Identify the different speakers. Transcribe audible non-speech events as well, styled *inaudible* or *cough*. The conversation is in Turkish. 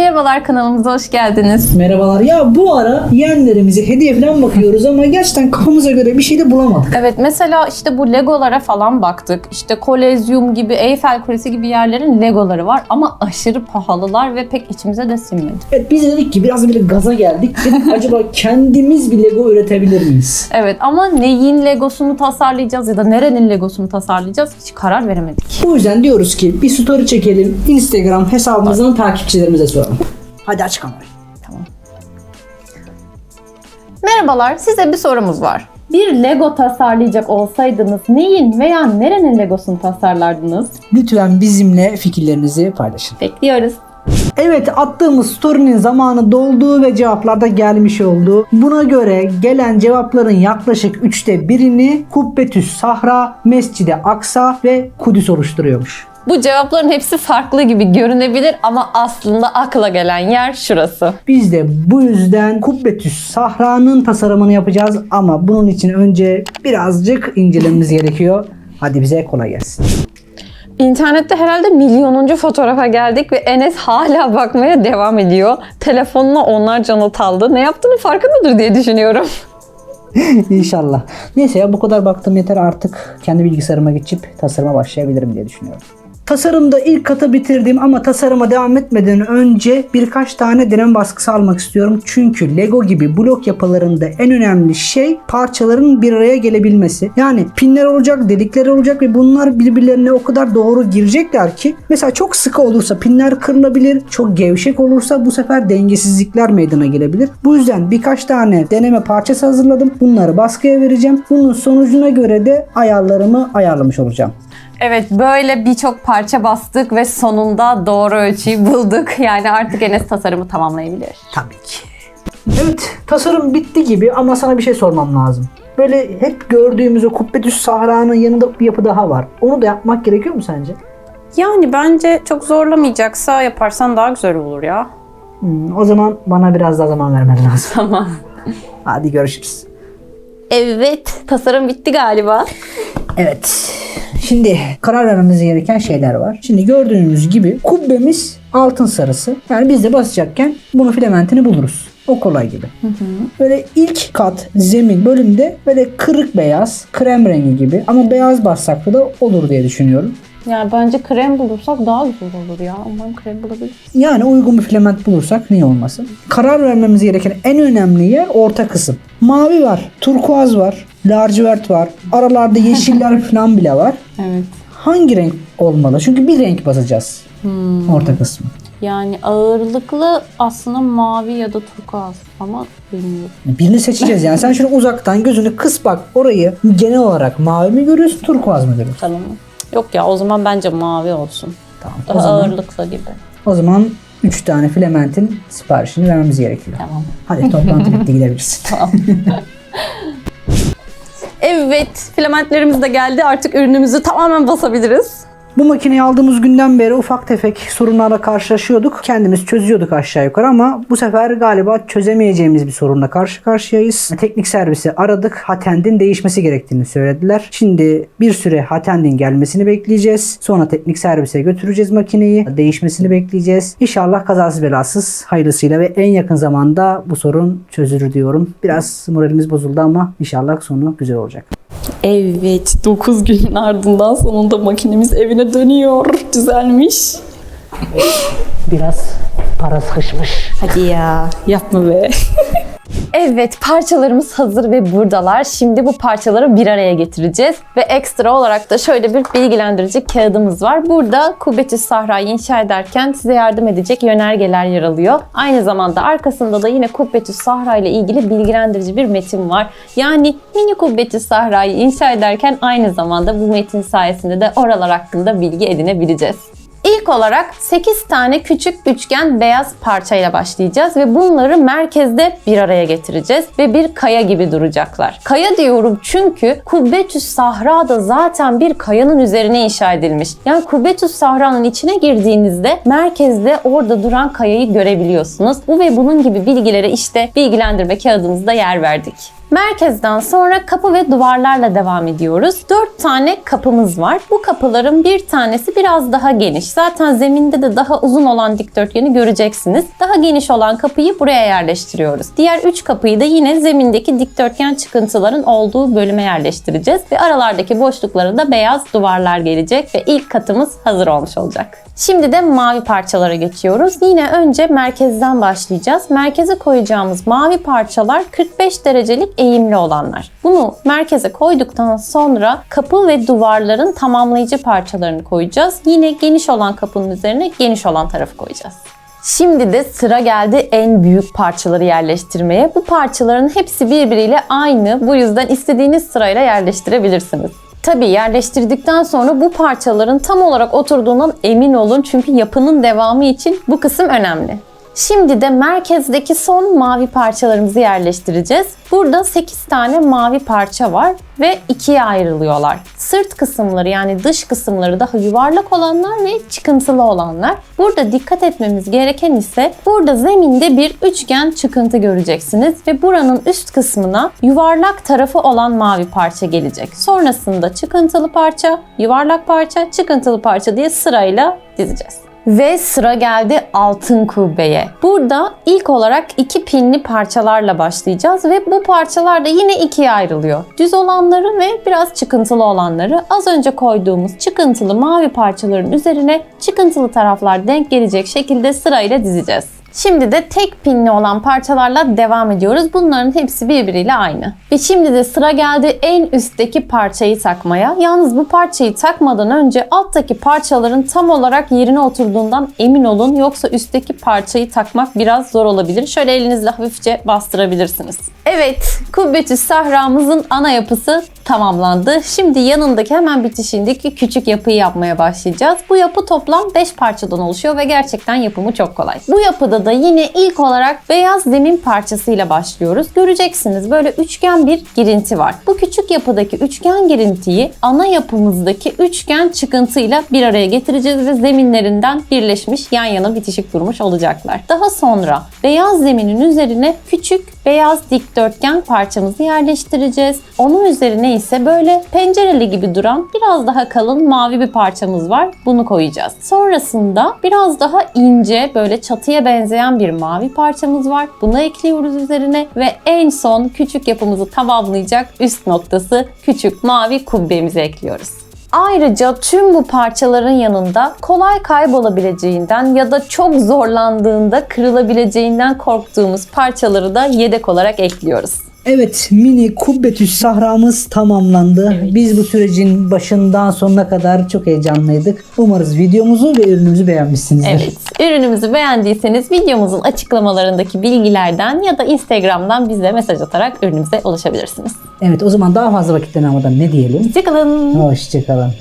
Speaker 1: Merhabalar kanalımıza hoş geldiniz.
Speaker 2: Merhabalar. Ya bu ara yeğenlerimize hediye falan bakıyoruz ama gerçekten kafamıza göre bir şey de bulamadık.
Speaker 1: Evet mesela işte bu legolara falan baktık. İşte Kolezyum gibi, Eyfel Kulesi gibi yerlerin legoları var ama aşırı pahalılar ve pek içimize de sinmedi.
Speaker 2: Evet biz de dedik ki biraz böyle gaza geldik. Dedik *laughs* acaba kendimiz bir Lego üretebilir miyiz?
Speaker 1: Evet ama neyin legosunu tasarlayacağız ya da nerenin legosunu tasarlayacağız hiç karar veremedik.
Speaker 2: Bu yüzden diyoruz ki bir story çekelim. Instagram hesabımızdan takipçilerimize soralım. Hadi aç kamerayı.
Speaker 1: Merhabalar, size bir sorumuz var. Bir Lego tasarlayacak olsaydınız neyin veya nerenin Legosunu tasarlardınız?
Speaker 2: Lütfen bizimle fikirlerinizi paylaşın.
Speaker 1: Bekliyoruz.
Speaker 2: Evet attığımız story'nin zamanı doldu ve cevaplar da gelmiş oldu. Buna göre gelen cevapların yaklaşık üçte birini Kubbetüs Sahra, Mescid-i Aksa ve Kudüs oluşturuyormuş.
Speaker 1: Bu cevapların hepsi farklı gibi görünebilir ama aslında akla gelen yer şurası.
Speaker 2: Biz de bu yüzden Kubbetüs Sahra'nın tasarımını yapacağız ama bunun için önce birazcık incelememiz gerekiyor. Hadi bize kolay gelsin.
Speaker 1: İnternette herhalde milyonuncu fotoğrafa geldik ve Enes hala bakmaya devam ediyor. Telefonuna onlarca not aldı. Ne yaptığını farkındadır diye düşünüyorum. *laughs*
Speaker 2: İnşallah. Neyse ya bu kadar baktım yeter artık kendi bilgisayarıma geçip tasarıma başlayabilirim diye düşünüyorum. Tasarımda ilk katı bitirdim ama tasarıma devam etmeden önce birkaç tane deneme baskısı almak istiyorum. Çünkü Lego gibi blok yapılarında en önemli şey parçaların bir araya gelebilmesi. Yani pinler olacak, delikler olacak ve bunlar birbirlerine o kadar doğru girecekler ki mesela çok sıkı olursa pinler kırılabilir, çok gevşek olursa bu sefer dengesizlikler meydana gelebilir. Bu yüzden birkaç tane deneme parçası hazırladım. Bunları baskıya vereceğim. Bunun sonucuna göre de ayarlarımı ayarlamış olacağım.
Speaker 1: Evet böyle birçok parça bastık ve sonunda doğru ölçüyü bulduk. *laughs* Yani artık Enes tasarımı tamamlayabilir.
Speaker 2: Tabii ki. Evet tasarım bitti gibi ama sana bir şey sormam lazım. Böyle hep gördüğümüz o Kubbetüs Sahra'nın yanında bir yapı daha var. Onu da yapmak gerekiyor mu sence?
Speaker 1: Yani bence çok zorlamayacaksa yaparsan daha güzel olur ya.
Speaker 2: Hmm, o zaman bana biraz daha zaman vermen lazım. *laughs*
Speaker 1: Tamam.
Speaker 2: Hadi görüşürüz.
Speaker 1: Evet tasarım bitti galiba.
Speaker 2: Evet. Şimdi karar vermemiz gereken şeyler var. Şimdi gördüğünüz gibi kubbemiz altın sarısı. Yani biz de basacakken bunun filamentini buluruz. O kolay gibi. Böyle ilk kat zemin bölümde böyle kırık beyaz, krem rengi gibi ama beyaz bassak da olur diye düşünüyorum.
Speaker 1: Yani bence krem bulursak daha güzel olur ya. Umarım krem bulabiliriz.
Speaker 2: Yani uygun bir filament bulursak niye olmasın? Karar vermemiz gereken en önemli yer orta kısım. Mavi var, turkuaz var, lacivert var, aralarda yeşiller *laughs* falan bile var.
Speaker 1: Evet.
Speaker 2: Hangi renk olmalı? Çünkü bir renk basacağız orta kısmı.
Speaker 1: Yani ağırlıklı aslında mavi ya da turkuaz ama bilmiyorum.
Speaker 2: Birini seçeceğiz yani. Sen şunu uzaktan gözünü kıs bak orayı genel olarak mavi mi görüyorsun, turkuaz mı görüyorsun?
Speaker 1: Tamam. Yok ya o zaman bence mavi olsun.
Speaker 2: Tamam.
Speaker 1: Daha
Speaker 2: O zaman,
Speaker 1: ağırlıklı gibi.
Speaker 2: o zaman 3 tane filamentin siparişini vermemiz gerekiyor.
Speaker 1: Tamam.
Speaker 2: Hadi toplantı *laughs* bitti gidebilirsin. *laughs*
Speaker 1: Evet filamentlerimiz de geldi. Artık ürünümüzü tamamen basabiliriz.
Speaker 2: Bu makineyi aldığımız günden beri ufak tefek sorunlarla karşılaşıyorduk. Kendimiz çözüyorduk aşağı yukarı ama bu sefer galiba çözemeyeceğimiz bir sorunla karşı karşıyayız. Teknik servisi aradık. Hatend'in değişmesi gerektiğini söylediler. Şimdi bir süre Hatend'in gelmesini bekleyeceğiz. Sonra teknik servise götüreceğiz makineyi. Değişmesini bekleyeceğiz. İnşallah kazasız belasız hayırlısıyla ve en yakın zamanda bu sorun çözülür diyorum. Biraz moralimiz bozuldu ama inşallah sonu güzel olacak.
Speaker 1: Evet 9 günün ardından sonunda makinemiz evine dönüyor. Düzelmiş.
Speaker 2: Biraz para sıkışmış.
Speaker 1: Hadi ya yapma be. *laughs* Evet parçalarımız hazır ve buradalar. Şimdi bu parçaları bir araya getireceğiz. Ve ekstra olarak da şöyle bir bilgilendirici kağıdımız var. Burada Kubbetüs Sahra'yı inşa ederken size yardım edecek yönergeler yer alıyor. Aynı zamanda arkasında da yine Kubbetüs Sahra ile ilgili bilgilendirici bir metin var. Yani mini Kubbetüs Sahra'yı inşa ederken aynı zamanda bu metin sayesinde de oralar hakkında bilgi edinebileceğiz. İlk olarak 8 tane küçük üçgen beyaz parçayla başlayacağız ve bunları merkezde bir araya getireceğiz ve bir kaya gibi duracaklar. Kaya diyorum çünkü Kubbetüs Sahra da zaten bir kayanın üzerine inşa edilmiş. Yani Kubbetüs Sahra'nın içine girdiğinizde merkezde orada duran kayayı görebiliyorsunuz. Bu ve bunun gibi bilgilere işte bilgilendirme kağıdımızda yer verdik. Merkezden sonra kapı ve duvarlarla devam ediyoruz. 4 tane kapımız var. Bu kapıların bir tanesi biraz daha geniş. Zaten zeminde de daha uzun olan dikdörtgeni göreceksiniz. Daha geniş olan kapıyı buraya yerleştiriyoruz. Diğer 3 kapıyı da yine zemindeki dikdörtgen çıkıntıların olduğu bölüme yerleştireceğiz. Ve aralardaki boşluklara da beyaz duvarlar gelecek ve ilk katımız hazır olmuş olacak. Şimdi de mavi parçalara geçiyoruz. Yine önce merkezden başlayacağız. Merkeze koyacağımız mavi parçalar 45 derecelik eğimli olanlar. Bunu merkeze koyduktan sonra kapı ve duvarların tamamlayıcı parçalarını koyacağız. Yine geniş olan kapının üzerine geniş olan tarafı koyacağız. Şimdi de sıra geldi en büyük parçaları yerleştirmeye. Bu parçaların hepsi birbiriyle aynı. Bu yüzden istediğiniz sırayla yerleştirebilirsiniz. Tabii yerleştirdikten sonra bu parçaların tam olarak oturduğundan emin olun çünkü yapının devamı için bu kısım önemli. Şimdi de merkezdeki son mavi parçalarımızı yerleştireceğiz. Burada 8 tane mavi parça var ve ikiye ayrılıyorlar. Sırt kısımları yani dış kısımları daha yuvarlak olanlar ve çıkıntılı olanlar. Burada dikkat etmemiz gereken ise burada zeminde bir üçgen çıkıntı göreceksiniz ve buranın üst kısmına yuvarlak tarafı olan mavi parça gelecek. Sonrasında çıkıntılı parça, yuvarlak parça, çıkıntılı parça diye sırayla dizeceğiz. Ve sıra geldi altın kubbeye. Burada ilk olarak iki pinli parçalarla başlayacağız ve bu parçalar da yine ikiye ayrılıyor. Düz olanları ve biraz çıkıntılı olanları az önce koyduğumuz çıkıntılı mavi parçaların üzerine çıkıntılı taraflar denk gelecek şekilde sırayla dizeceğiz. Şimdi de tek pinli olan parçalarla devam ediyoruz. Bunların hepsi birbiriyle aynı. Ve şimdi de sıra geldi en üstteki parçayı takmaya. Yalnız bu parçayı takmadan önce alttaki parçaların tam olarak yerine oturduğundan emin olun. Yoksa üstteki parçayı takmak biraz zor olabilir. Şöyle elinizle hafifçe bastırabilirsiniz. Evet, Kubbetü Sahra'mızın ana yapısı tamamlandı. Şimdi yanındaki hemen bitişindeki küçük yapıyı yapmaya başlayacağız. Bu yapı toplam 5 parçadan oluşuyor ve gerçekten yapımı çok kolay. Bu yapıda da yine ilk olarak beyaz zemin parçasıyla başlıyoruz. Göreceksiniz böyle üçgen bir girinti var. Bu küçük yapıdaki üçgen girintiyi ana yapımızdaki üçgen çıkıntıyla bir araya getireceğiz ve zeminlerinden birleşmiş yan yana bitişik durmuş olacaklar. Daha sonra beyaz zeminin üzerine küçük beyaz dikdörtgen parçamızı yerleştireceğiz. Onun üzerine ise böyle pencereli gibi duran biraz daha kalın mavi bir parçamız var. Bunu koyacağız. Sonrasında biraz daha ince böyle çatıya benzeyen bir mavi parçamız var. Bunu ekliyoruz üzerine ve en son küçük yapımızı tamamlayacak üst noktası küçük mavi kubbemizi ekliyoruz. Ayrıca tüm bu parçaların yanında kolay kaybolabileceğinden ya da çok zorlandığında kırılabileceğinden korktuğumuz parçaları da yedek olarak ekliyoruz.
Speaker 2: Evet mini kubbetüs sahramız tamamlandı. Biz bu sürecin başından sonuna kadar çok heyecanlıydık. Umarız videomuzu ve ürünümüzü beğenmişsinizdir.
Speaker 1: Evet, ürünümüzü beğendiyseniz videomuzun açıklamalarındaki bilgilerden ya da Instagram'dan bize mesaj atarak ürünümüze ulaşabilirsiniz.
Speaker 2: Evet o zaman daha fazla vakitten almadan ne diyelim?
Speaker 1: Hoşçakalın.
Speaker 2: Hoşçakalın.